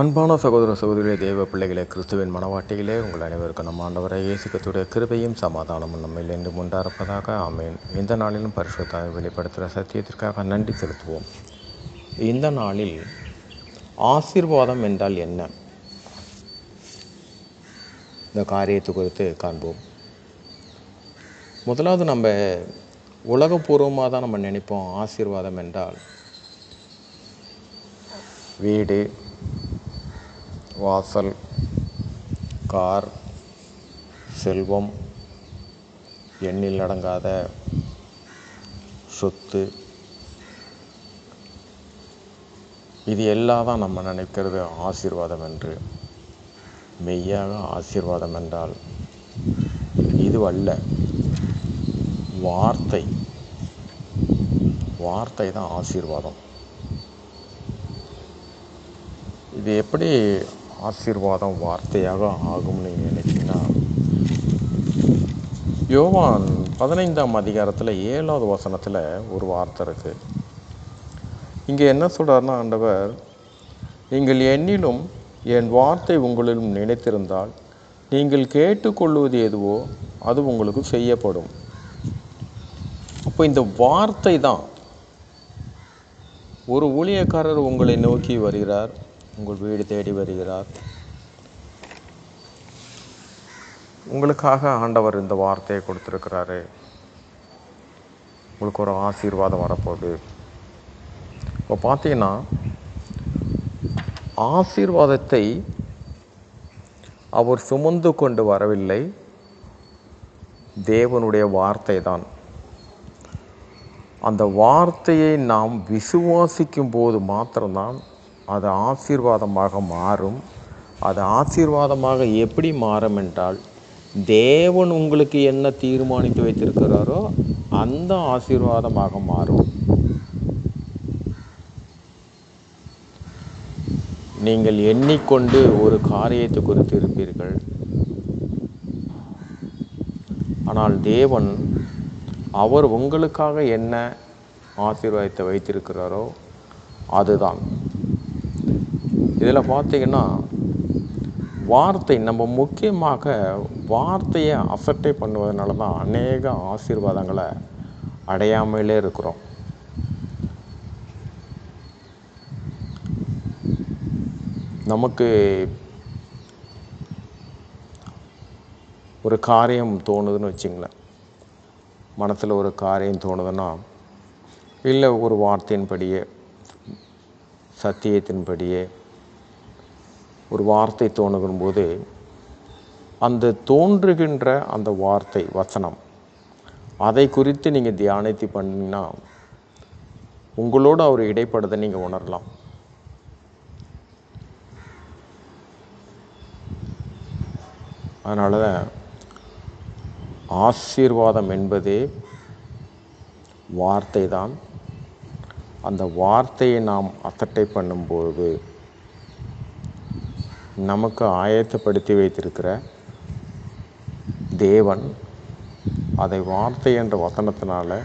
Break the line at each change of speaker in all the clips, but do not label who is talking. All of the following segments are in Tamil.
அன்பான சகோதர சகோதரிய தேவ பிள்ளைகளே கிறிஸ்துவின் மனவாட்டிகளே உங்கள் அனைவருக்கும் நம்ம ஆண்டவரை இயேசுக்கத்துடைய கிருபையும் சமாதானமும் நம்மில் என்று உண்டாயிருப்பதாக. ஆமேன். இந்த நாளிலும் பரிசுத்தாவை வெளிப்படுத்துகிற சத்தியத்திற்காக நன்றி செலுத்துவோம். இந்த நாளில் ஆசீர்வாதம் என்றால் என்ன? இந்த காரியத்தை குறித்து காண்போம். முதலாவது நம்ம உலகபூர்வமாக தான் நம்ம நினைப்போம் ஆசீர்வாதம் என்றால். வீடு வாசல் கார் செல்வம் எண்ணில் அடங்காத சொத்து. இது எல்லாம் தான் நம்ம நினைக்கிறது ஆசீர்வாதம் என்று. மெய்யாக ஆசீர்வாதம் என்றால் இது அல்ல. வார்த்தை. வார்த்தை தான் ஆசீர்வாதம். இது எப்படி ஆசீர்வாதம் வார்த்தையாக ஆகும்னு நீங்கள் யோவான் பதினைந்தாம் அதிகாரத்தில் ஏழாவது வசனத்தில் ஒரு வார்த்தை இருக்குது இங்கே என்ன சொல்கிறாருன்னா ஆண்டவர் நீங்கள் என்னிலும் என் வார்த்தை உங்களிலும் நினைத்திருந்தால் நீங்கள் கேட்டுக்கொள்வது எதுவோ அது உங்களுக்கு செய்யப்படும். அப்போ இந்த வார்த்தை தான் ஒரு ஊழியக்காரர் உங்களை நோக்கி வருகிறார். உங்கள் வீடு தேடி வருகிறார். உங்களுக்காக ஆண்டவர் இந்த வார்த்தையை கொடுத்துருக்கிறாரு. உங்களுக்கு ஒரு ஆசீர்வாதம் வரப்போகுது. இப்போ பார்த்தீங்கன்னா ஆசீர்வாதத்தை அவர் சுமந்து கொண்டு வரவில்லை. தேவனுடைய வார்த்தை தான் அந்த வார்த்தையை நாம் விசுவாசிக்கும் போது மாத்திரம்தான் அது ஆசீர்வாதமாக மாறும். அது ஆசீர்வாதமாக எப்படி மாறும் என்றால் தேவன் உங்களுக்கு என்ன தீர்மானித்து வைத்திருக்கிறாரோ அந்த ஆசீர்வாதமாக மாறும். நீங்கள் எண்ணிக்கொண்டு ஒரு காரியத்தை குறித்து இருப்பீர்கள். ஆனால் தேவன் அவர் உங்களுக்காக என்ன ஆசீர்வாதத்தை வைத்திருக்கிறாரோ அதுதான். இதில் பார்த்தீங்கன்னா வார்த்தை நம்ம முக்கியமாக வார்த்தையை அசட்டை பண்ணுவதனால தான் அநேக ஆசீர்வாதங்களை அடையாமலே இருக்கிறோம். நமக்கு ஒரு காரியம் தோணுதுன்னு வச்சுங்களேன். மனசில் ஒரு காரியம் தோணுதுன்னா இல்லை ஒரு வார்த்தையின்படியே சத்தியத்தின்படியே ஒரு வார்த்தை தோணுகிற போது அந்த தோன்றுகின்ற அந்த வார்த்தை வசனம் அதை குறித்து நீங்கள் தியானித்து பண்ணினா உங்களோடு அவர் இடைப்படுதை நீங்கள் உணரலாம். அதனால ஆசீர்வாதம் என்பதே வார்த்தை தான் அந்த வார்த்தையை நாம் அசட்டை பண்ணும்போது நமக்கு ஆயத்தப்படுத்தி வைத்திருக்கிற தேவன் அதை வார்த்தை என்ற வசனத்தினால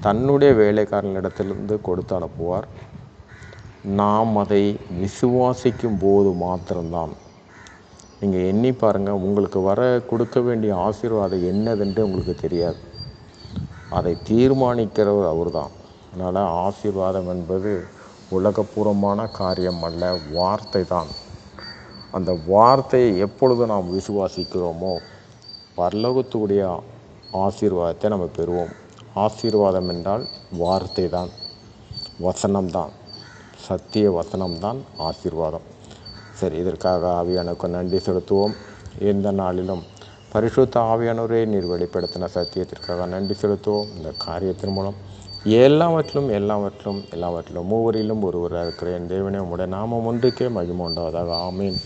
தன்னுடைய வேலைக்காரனிடத்திலிருந்து கொடுத்து அனுப்புவார். நாம் அதை விசுவாசிக்கும் போது மாத்திரம்தான். நீங்கள் எண்ணி பாருங்கள் உங்களுக்கு வர கொடுக்க வேண்டிய ஆசீர்வாதம் என்னதுன்ட்டு உங்களுக்கு தெரியாது. அதை தீர்மானிக்கிறவர் அவர் தான் அதனால் ஆசீர்வாதம் என்பது உலகபூர்வமான காரியம் அல்ல வார்த்தை தான் அந்த வார்த்தையை எப்பொழுது நாம் விசுவாசிக்கிறோமோ பரலோகத்துடைய ஆசீர்வாதத்தை நம்ம பெறுவோம். ஆசீர்வாதம் என்றால் வார்த்தை தான் வசனம்தான் சத்திய வசனம்தான் ஆசீர்வாதம். சரி இதற்காக ஆவியானுக்கு நன்றி செலுத்துவோம். எந்த நாளிலும் பரிசுத்த ஆவியானோரே நீர் வெளிப்படுத்தின சத்தியத்திற்காக நன்றி செலுத்துவோம். இந்த காரியத்தின் மூலம் எல்லாவற்றிலும் எல்லாவற்றிலும் எல்லாவற்றிலும் மூவரிலும் ஒருவராக இருக்கிற என் தேவனே உம்முடைய நாமம் ஒன்றுக்கே மகிமுண்டாவதாக ஆமீன்.